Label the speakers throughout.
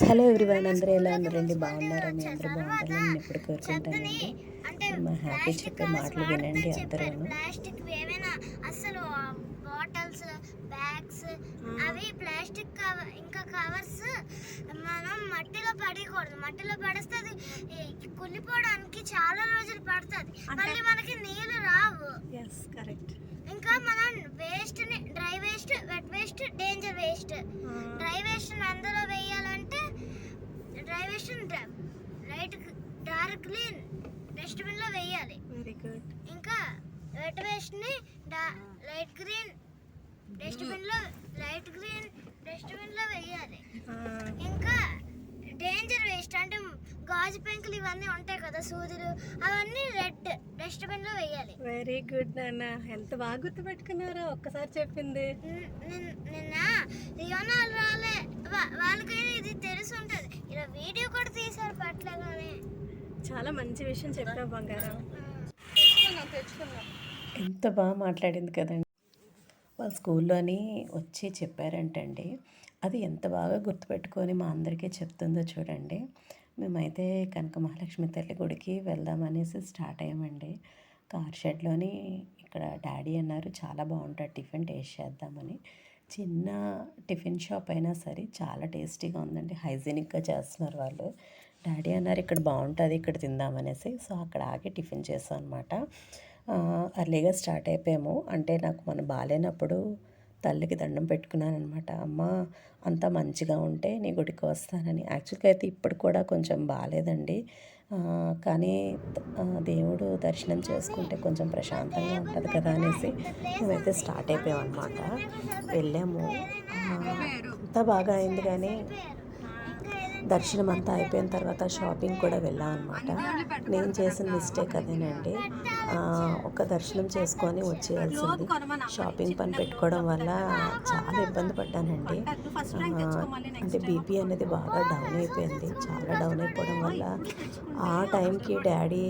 Speaker 1: Hello everyone అందరూ ఎలా ఉన్నారండి? బాగున్నారా మీ అందరూ బాగుంటారని నేను ఇప్పుడు కోరుకుంటానండి మా హ్యాపీ చెప్పే మాటలు వినండి అందరూ
Speaker 2: ప్లాస్టిక్ ఏమైనా అసలు బాటిల్స్ బ్యాగ్స్ అవి ప్లాస్టిక్ కవర్ ఇంకా కవర్స్ మనం మట్టిలో పడకూడదు. మట్టిలో పడేస్తే అది కుళ్ళిపోవడానికి చాలా రోజులు పడుతుంది మళ్ళీ మనకి నీళ్ళు రావు
Speaker 3: ఎస్ కరెక్ట్
Speaker 2: ఇంకా మనం వేస్ట్ని dry waste wet waste danger waste dry waste అందులో వేయాలంటే dry waste light dark green డస్ట్బిన్లో వేయాలి.
Speaker 3: Very good.
Speaker 2: ఇంకా వెట్ వేస్ట్ని లైట్ గ్రీన్ డస్ట్బిన్లో లైట్ గ్రీన్ డస్ట్బిన్లో వేయాలి ఇంకా డేంజర్ వేస్ట్ అంటే గాజు పెంకులు ఇవన్నీ ఉంటాయి కదా సూదులు అవన్నీ రెడ్ డస్ట్బిన్లో వేయాలి.
Speaker 3: వెరీ గుడ్ నాన్న. ఎంత బాగా గుర్తుపెట్టుకున్నారో ఒక్కసారి చెప్పింది.
Speaker 2: నిన్- నిన్- నిన్న రియోనాలు రాలే వాళ్ళకైనా ఇది తెలిసి ఉంటుంది ఇలా వీడియో కూడా తీసారు పట్లగానే
Speaker 3: చాలా మంచి విషయం చెప్పావు బంగారం.
Speaker 1: ఎంత బాగా మాట్లాడింది కదండి. వాళ్ళ స్కూల్లోని వచ్చి చెప్పారంటండి. అది ఎంత బాగా గుర్తుపెట్టుకొని మా అందరికీ చెప్తుందో చూడండి. మేమైతే కనక మహాలక్ష్మి తల్లి గుడికి వెళ్దామనేసి స్టార్ట్ అయ్యామండి. కార్ షెడ్లోని ఇక్కడ డాడీ అన్నారు చాలా బాగుంటుంది టిఫిన్ టేస్ట్ చేద్దామని. చిన్న టిఫిన్ షాప్ అయినా సరే చాలా టేస్టీగా ఉందండి. హైజీనిక్గా చేస్తున్నారు వాళ్ళు. డాడీ అన్నారు ఇక్కడ బాగుంటుంది ఇక్కడ తిందామనేసి. సో అక్కడ ఆగి టిఫిన్ చేసాం అనమాట అర్లీగా స్టార్ట్ అయిపోయాము. అంటే నాకు మనం బాగాలేనప్పుడు తల్లికి దండం పెట్టుకున్నాను అనమాట అమ్మ అంతా మంచిగా ఉంటే నీ గుడికి వస్తానని. యాక్చువల్గా అయితే ఇప్పుడు కూడా కొంచెం బాగాలేదండి కానీ దేవుడు దర్శనం చేసుకుంటే కొంచెం ప్రశాంతంగా ఉంటుంది కదా అనేసి మేమైతే స్టార్ట్ అయిపోయాం అనమాట వెళ్ళాము అంతా బాగా అయింది కానీ దర్శనం అంతా అయిపోయిన తర్వాత షాపింగ్ కూడా వెళ్ళాం అనమాట నేను చేసిన మిస్టేక్ అదేనండి. ఒక దర్శనం చేసుకొని వచ్చేయాల్సింది. షాపింగ్ పని పెట్టుకోవడం వల్ల చాలా ఇబ్బంది పడ్డానండి. అంటే బీపీ అనేది బాగా డౌన్ అయిపోయింది. చాలా డౌన్ అయిపోవడం వల్ల ఆ టైంకి డాడీ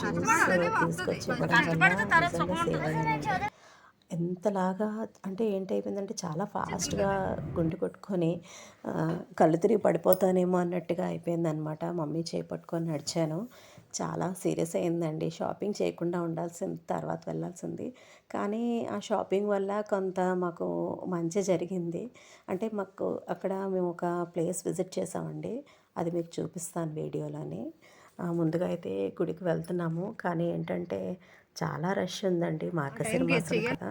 Speaker 1: జ్యూస్ తీసుకొచ్చి ఇవ్వడం వల్ల నిజంగా సేవ్ అయ్యానండి ఎంతలాగా అంటే ఏంటైపోయిందంటే చాలా ఫాస్ట్గా గుండె కొట్టుకొని కళ్ళు తిరిగి పడిపోతానేమో అన్నట్టుగా అయిపోయింది అనమాట మమ్మీ చేపట్టుకొని నడిచాను. చాలా సీరియస్ అయిందండి షాపింగ్ చేయకుండా ఉండాల్సింది తర్వాత వెళ్ళాల్సింది. కానీ ఆ షాపింగ్ వల్ల కొంత మాకు మంచి జరిగింది. అంటే మాకు అక్కడ మేము ఒక ప్లేస్ విజిట్ చేసామండి. అది మీకు చూపిస్తాను వీడియోలోని. ముందుగా అయితే గుడికి వెళ్తున్నాము. కానీ ఏంటంటే చాలా రష్ ఉందండి మార్గశిర మాసం కదా.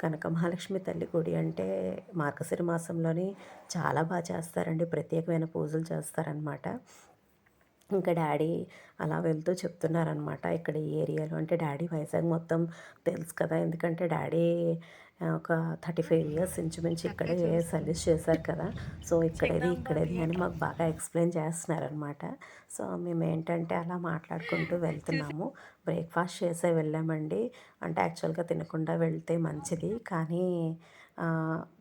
Speaker 1: కనక మహాలక్ష్మి తల్లి గుడి అంటే మార్గశిర మాసంలోని చాలా బాగా చేస్తారండి. ప్రత్యేకమైన పూజలు చేస్తారనమాట ఇంకా డాడీ అలా వెళ్తూ చెప్తున్నారనమాట ఇక్కడ ఈ ఏరియాలో. అంటే డాడీ వైజాగ్ మొత్తం తెలుసు కదా ఎందుకంటే డాడీ ఒక థర్టీ ఫైవ్ ఇయర్స్ ఇంచుమించు ఇక్కడే సర్వీస్ చేశారు కదా. సో ఇక్కడేది ఇక్కడేది అని మాకు బాగా ఎక్స్ప్లెయిన్ చేస్తున్నారనమాట. సో మేము ఏంటంటే అలా మాట్లాడుకుంటూ వెళ్తున్నాము. బ్రేక్ఫాస్ట్ చేసే వెళ్ళామండి. అంటే యాక్చువల్గా తినకుండా వెళ్తే మంచిది. కానీ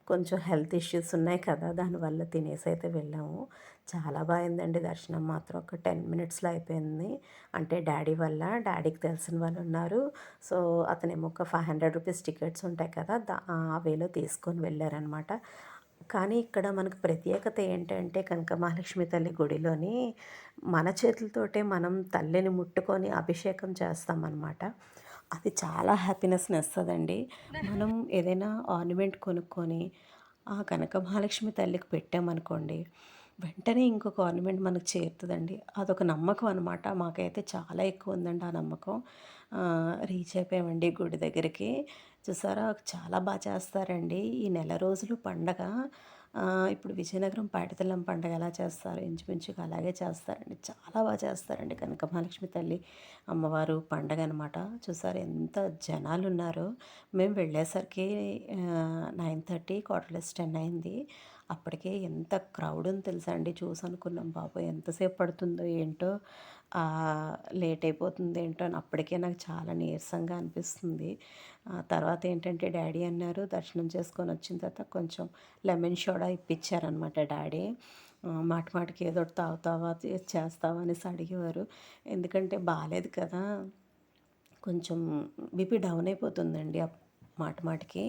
Speaker 1: కొంచెం హెల్త్ ఇష్యూస్ ఉన్నాయి కదా దానివల్ల తినేసి అయితే వెళ్ళాము. చాలా బాగుందండి దర్శనం మాత్రం. ఒక టెన్ మినిట్స్లో అయిపోయింది. అంటే డాడీ వల్ల డాడీకి తెలిసిన వాళ్ళు ఉన్నారు. సో అతనేమో ఒక ఫైవ్ హండ్రెడ్ రూపీస్ టికెట్స్ ఉంటాయి కదా దా ఆ వేలో తీసుకొని వెళ్ళారనమాట కానీ ఇక్కడ మనకు ప్రత్యేకత ఏంటంటే కనుక మహాలక్ష్మి తల్లి గుడిలోని మన చేతులతోటే మనం తల్లిని ముట్టుకొని అభిషేకం చేస్తామన్నమాట. అది చాలా హ్యాపీనెస్ని ఇస్తుందండి మనం ఏదైనా ఆర్నమెంట్ కొనుక్కొని ఆ కనక మహాలక్ష్మి తల్లికి పెట్టామనుకోండి వెంటనే ఇంకొక ఆర్నమెంట్ మనకు చేరుతుందండి. అదొక నమ్మకం అనమాట మాకైతే చాలా ఎక్కువ ఉందండి ఆ నమ్మకం. రీచ్ అయిపోయామండి గుడి దగ్గరికి. చూసారా? చాలా బాగా చేస్తారండి. ఈ నెల రోజులు పండగ. ఇప్పుడు విజయనగరం పాటితల్లం పండగ ఎలా చేస్తారు? ఇంచుమించుగా అలాగే చేస్తారండి. చాలా బాగా చేస్తారండి కనక మహాలక్ష్మి తల్లి అమ్మవారు పండగ అనమాట చూసారు? ఎంత జనాలు ఉన్నారో మేము వెళ్ళేసరికి నైన్ థర్టీ క్వార్టర్లెస్ టెన్ అయింది. అప్పటికే ఎంత క్రౌడ్ అని తెలుసా అండి? చూసి అనుకున్నాం బాబు. ఎంతసేపు పడుతుందో ఏంటో లేట్ అయిపోతుంది ఏంటో అని అప్పటికే నాకు చాలా నీరసంగా అనిపిస్తుంది. ఆ తర్వాత ఏంటంటే డాడీ అన్నారు దర్శనం చేసుకొని వచ్చిన తర్వాత కొంచెం లెమన్ సోడా ఇప్పించారనమాట డాడీ. మాట మాటికి ఏదో ఒకటి తాగుతావా చేస్తావా అనేసి అడిగేవారు. ఎందుకంటే బాగాలేదు కదా కొంచెం బీపీ డౌన్ అయిపోతుందండి అప్- మాట మాటకి.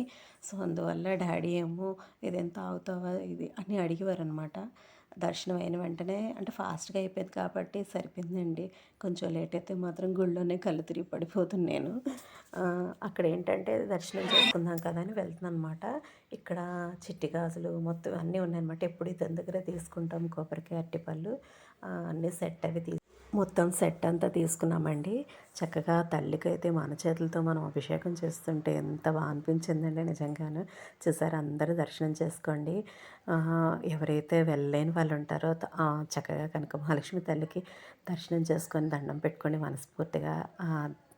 Speaker 1: సో అందువల్ల డాడీ ఏమో ఇదెంత అవుతావా ఇది అని అడిగేవారు అనమాట దర్శనం అయిన వెంటనే అంటే ఫాస్ట్గా అయిపోయింది కాబట్టి సరిపోయిందండి. కొంచెం లేట్ అయితే మాత్రం గుళ్ళోనే కళ్ళు తిరిగి పడిపోతుంది నేను. అక్కడ ఏంటంటే దర్శనం చేసుకుందాం కదా అని వెళ్తున్నాను అనమాట ఇక్కడ చిట్టి గాజులు మొత్తం అన్నీ ఉన్నాయన్నమాట. ఎప్పుడు ఇతని దగ్గర తీసుకుంటాం కొబ్బరికాయ అట్టిపళ్ళు అన్నీ సెట్ అవి తీ మొత్తం సెట్ అంతా తీసుకున్నామండి. చక్కగా తల్లికి అయితే మన చేతులతో మనం అభిషేకం చేస్తుంటే ఎంత బాగా అనిపించిందండి నిజంగాను. చూసారు అందరూ దర్శనం చేసుకోండి. ఎవరైతే వెళ్ళలేని వాళ్ళు ఉంటారో చక్కగా కనుక మహాలక్ష్మి తల్లికి దర్శనం చేసుకొని దండం పెట్టుకొని మనస్ఫూర్తిగా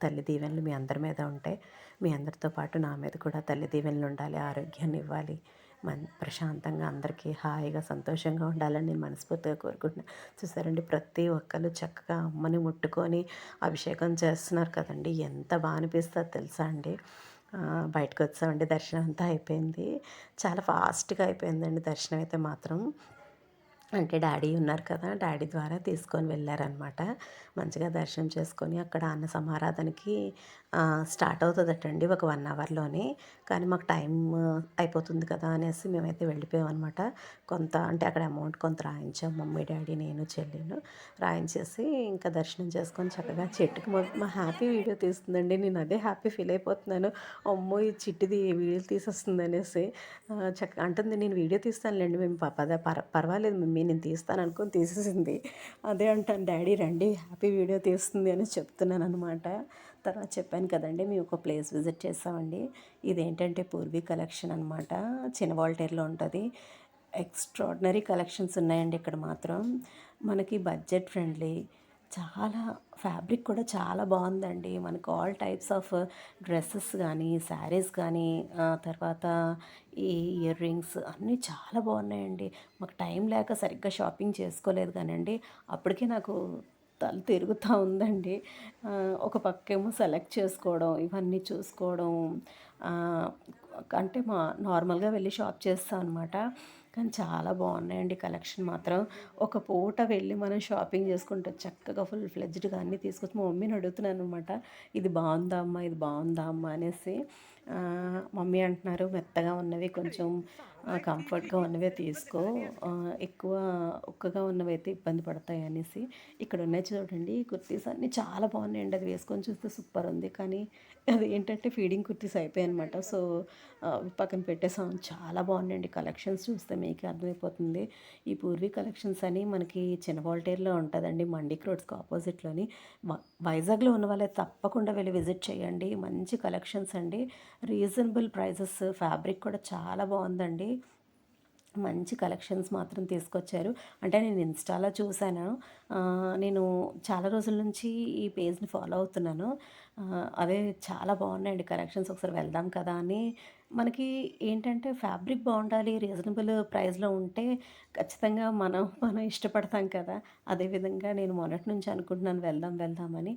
Speaker 1: తల్లి దీవెనలు మీ అందరి మీద ఉంటాయి మీ అందరితో పాటు నా మీద కూడా తల్లి దీవెనలు ఉండాలి ఆరోగ్యాన్ని ఇవ్వాలి. మన్ ప్రశాంతంగా అందరికీ హాయిగా సంతోషంగా ఉండాలని నేను మనస్ఫూర్తిగా కోరుకుంటున్నాను చూసారండి ప్రతి ఒక్కరు చక్కగా అమ్మని ముట్టుకొని అభిషేకం చేస్తున్నారు కదండి. ఎంత బాగా అనిపిస్తుందో తెలుసా అండి? బయటకు వచ్చామండి దర్శనం అంతా అయిపోయింది. చాలా ఫాస్ట్గా అయిపోయిందండి దర్శనం అయితే మాత్రం. అంటే డాడీ ఉన్నారు కదా డాడీ ద్వారా తీసుకొని వెళ్ళారనమాట మంచిగా దర్శనం చేసుకొని అక్కడ అన్న సమారాధనకి స్టార్ట్ అవుతుందటండి ఒక వన్ అవర్లోనే. కానీ మాకు టైం అయిపోతుంది కదా అనేసి మేమైతే వెళ్ళిపోయాం అనమాట కొంత అంటే అక్కడ అమౌంట్ కొంత రాయించాం మమ్మీ డాడీ నేను చెల్లిను రాయించేసి ఇంకా దర్శనం చేసుకొని చక్కగా చెట్టుకి మా హ్యాపీ వీడియో తీస్తుందండి. నేను అదే హ్యాపీ ఫీల్ అయిపోతున్నాను. అమ్మో ఈ చిట్టిది వీడియో తీసేస్తుంది అనేసి. ఆ, చక్క అంటుంది నేను వీడియో తీస్తానులేండి. మేము ప- పద పర్వాలేదు మమ్మీ నేను తీస్తాను అనుకుని తీసేసింది. అదే అంటాను డాడీ రండి హ్యాపీ వీడియో తీస్తుంది అని చెప్తున్నాను అనమాట తర్వాత చెప్పాను కదండి మేము ఒక ప్లేస్ విజిట్ చేసామండి ఇదేంటంటే పూర్వీ కలెక్షన్ అనమాట చిన్న వాల్టేర్లో ఉంటుంది. ఎక్స్ట్రాడినరీ కలెక్షన్స్ ఉన్నాయండి ఇక్కడ మాత్రం. మనకి బడ్జెట్ ఫ్రెండ్లీ చాలా ఫ్యాబ్రిక్ కూడా చాలా బాగుందండి. మనకు ఆల్ టైప్స్ ఆఫ్ డ్రెస్సెస్ కానీ శారీస్ కానీ తర్వాత ఈ ఇయర్ రింగ్స్ అన్నీ చాలా బాగున్నాయండి. మాకు టైం లేక సరిగ్గా షాపింగ్ చేసుకోలేదు కానండి అప్పటికే నాకు తల తిరుగుతూ ఉందండి. ఒక పక్కేమో సెలెక్ట్ చేసుకోవడం ఇవన్నీ చూసుకోవడం అంటే మా నార్మల్గా వెళ్ళి షాప్ చేస్తాం అనమాట కానీ చాలా బాగున్నాయండి కలెక్షన్ మాత్రం. ఒక పూట వెళ్ళి మనం షాపింగ్ చేసుకుంటే చక్కగా ఫుల్ ఫ్లెడ్జ్డ్గా అన్నీ తీసుకొచ్చి మా మమ్మీని అడుగుతున్నాను అనమాట ఇది బాగుందా అమ్మా? ఇది బాగుందా అమ్మా? అనేసి. మమ్మీ అంటున్నారు మెత్తగా ఉన్నవి కొంచెం కంఫర్ట్గా ఉన్నవే తీసుకో. ఎక్కువ ఉక్కగా ఉన్నవి అయితే ఇబ్బంది పడతాయి అనేసి ఇక్కడ ఉన్నాయి చూడండి. కుర్తీస్ అన్నీ చాలా బాగున్నాయండి. అది వేసుకొని చూస్తే సూపర్ ఉంది. కానీ అది ఏంటంటే ఫీడింగ్ కుర్తీస్ అయిపోయాయి అనమాట సో పక్కన పెట్టేసాం చాలా బాగున్నాయండి. కలెక్షన్స్ చూస్తే మీకు అర్థమైపోతుంది. ఈ పూర్వీ కలెక్షన్స్ అని మనకి చిన్న వాల్టేర్లో ఉంటుందండి. మండిక్ రోడ్స్కి ఆపోజిట్లోని. వ- వైజాగ్లో ఉన్న వాళ్ళే తప్పకుండా వెళ్ళి విజిట్ చేయండి. మంచి కలెక్షన్స్ అండి. రీజనబుల్ ప్రైజెస్ ఫ్యాబ్రిక్ కూడా చాలా బాగుందండి. మంచి కలెక్షన్స్ మాత్రం తీసుకొచ్చారు. అంటే నేను ఇన్స్టాలో చూశాను. నేను చాలా రోజుల నుంచి ఈ పేజ్ని ఫాలో అవుతున్నాను. అదే చాలా బాగున్నాయండి కలెక్షన్స్. ఒకసారి వెళ్దాం కదా అని. మనకి ఏంటంటే ఫ్యాబ్రిక్ బాగుండాలి రీజనబుల్ ప్రైస్లో ఉంటే ఖచ్చితంగా మనం మనం ఇష్టపడతాం కదా. అదేవిధంగా నేను మొదటి నుంచి అనుకుంటున్నాను వెళ్దాం వెళ్దామని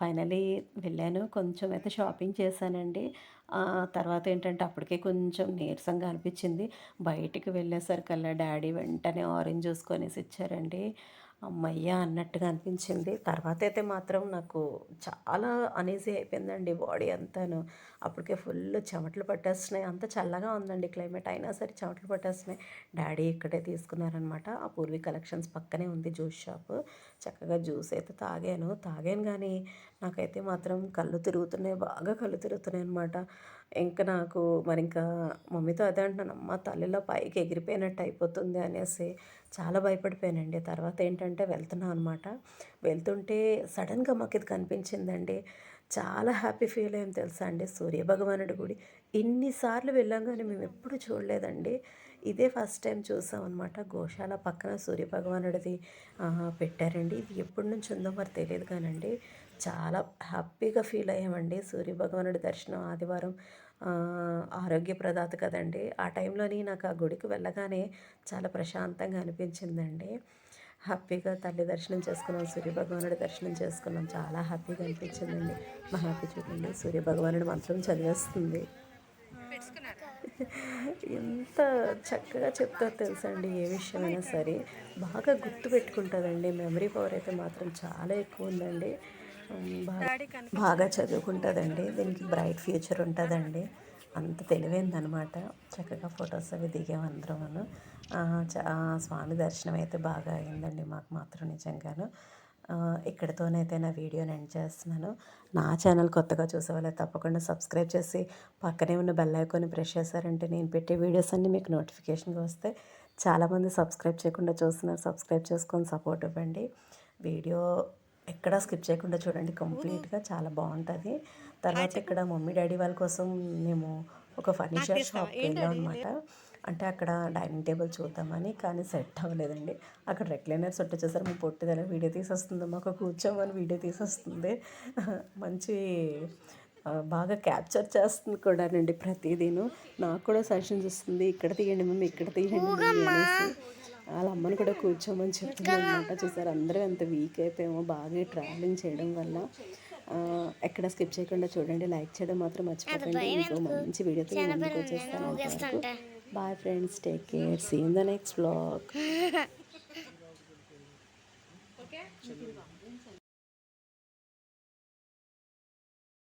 Speaker 1: ఫైనలీ వెళ్ళాను. కొంచెం అయితే షాపింగ్ చేశానండి. తర్వాత ఏంటంటే అప్పటికే కొంచెం నీరసంగా అనిపించింది. బయటికి వెళ్ళేసరికల్లా డాడీ వెంటనే ఆరెంజ్ జ్యూస్ కొనేసి ఇచ్చారండి. అమ్మయ్య అన్నట్టుగా అనిపించింది. తర్వాత అయితే మాత్రం నాకు చాలా అనీజీ అయిపోయిందండి బాడీ అంతాను. అప్పటికే ఫుల్ చెమటలు పట్టేస్తున్నాయి. అంత చల్లగా ఉందండి క్లైమేట్ అయినా సరే చెమటలు పట్టేస్తున్నాయి. డాడీ ఇక్కడే తీసుకున్నారనమాట ఆ పూర్వీ కలెక్షన్స్ పక్కనే ఉంది జ్యూస్ షాప్ చక్కగా జ్యూస్ అయితే తాగాను. తాగాను కానీ నాకైతే మాత్రం కళ్ళు తిరుగుతున్నాయి. బాగా కళ్ళు తిరుగుతున్నాయి అనమాట ఇంకా నాకు మరి ఇంకా మమ్మీతో అదే అంటున్నాను అమ్మ తల్లిలో పైకి ఎగిరిపోయినట్టు అయిపోతుంది అనేసి చాలా భయపడిపోయానండి. తర్వాత ఏంటంటే వెళ్తున్నాం అనమాట వెళ్తుంటే సడన్గా మాకు ఇది కనిపించిందండి. చాలా హ్యాపీ ఫీల్ అయ్యాం తెలుసా అండి. సూర్య భగవానుడి గుడి. ఇన్నిసార్లు వెళ్ళాం కానీ మేము ఎప్పుడు చూడలేదండి. ఇదే ఫస్ట్ టైం చూసాం అనమాట గోశాల పక్కన సూర్య భగవానుడిది పెట్టారండి. ఇది ఎప్పటి నుంచి ఉందో మరి తెలియదు కానండి. చాలా హ్యాపీగా ఫీల్ అయ్యామండి. సూర్య భగవానుడి దర్శనం ఆదివారం ఆరోగ్య ప్రదాత కదండి. ఆ టైంలోని నాకు ఆ గుడికి వెళ్ళగానే చాలా ప్రశాంతంగా అనిపించిందండి. హ్యాపీగా తల్లి దర్శనం చేసుకున్నాం సూర్య భగవానుడి దర్శనం చేసుకున్నాం. చాలా హ్యాపీగా అనిపించిందండి. మా హ్యాపీ చూడండి సూర్య భగవానుడి మంత్రం చదివేస్తుంది. ఎంత చక్కగా చెప్తారో తెలుసండి ఏ విషయమైనా సరే. బాగా గుర్తు పెట్టుకుంటుందండి మెమరీ పవర్ అయితే మాత్రం చాలా ఎక్కువ ఉందండి. బాగా చదువుకుంటుందండి. దీనికి బ్రైట్ ఫ్యూచర్ ఉంటుందండి. అంత తెలివైందనమాట. చక్కగా ఫొటోస్ అవి దిగాం అందరం స్వామి దర్శనం అయితే బాగా అయిందండి మాకు మాత్రం నిజంగాను. ఇక్కడితోనైతే నా వీడియోని ఎండ్ చేస్తున్నాను. నా ఛానల్ కొత్తగా చూసేవాళ్ళు తప్పకుండా సబ్స్క్రైబ్ చేసి పక్కనే ఉన్న బెల్ ఐకాన్ ప్రెస్ చేశారంటే నేను పెట్టే వీడియోస్ అన్నీ మీకు నోటిఫికేషన్గా వస్తాయి. చాలామంది సబ్స్క్రైబ్ చేయకుండా చూస్తున్నారు. సబ్స్క్రైబ్ చేసుకొని సపోర్ట్ ఇవ్వండి. వీడియో ఎక్కడ స్కిప్ చేయకుండా చూడండి. కంప్లీట్గా చాలా బాగుంటుంది. తర్వాత ఇక్కడ మమ్మీ డాడీ వాళ్ళ కోసం మేము ఒక ఫర్నిచర్ షాప్కి వెళ్ళాం అనమాట అంటే అక్కడ డైనింగ్ టేబుల్ చూద్దామని కానీ సెట్ అవ్వలేదండి. అక్కడ రెక్లైనర్స్ వచ్చేసరికి మా పొట్టిదల వీడియో తీసేస్తుంది మాకు కూర్చోమని వీడియో తీసేస్తుంది. మంచి బాగా క్యాప్చర్ చేస్తుంది కూడానండి ప్రతిదీను. నాకు కూడా సజెషన్స్ ఇస్తుంది ఇక్కడ తీయండి మమ్మీ ఇక్కడ తీయండి అనేసి. వాళ్ళ అమ్మని కూడా కూర్చోమని చెప్తుంది అనమాట చూసారు? అందరూ ఎంత వీక్ అయిపోయామో బాగా ట్రావెలింగ్ చేయడం వల్ల. ఎక్కడ స్కిప్ చేయకుండా చూడండి లైక్ చేయడం మాత్రం మర్చిపోకండి. ఇంకో మంచి వీడియోతో ముందుకు వచ్చేస్తాను bye friends take care see in the next blog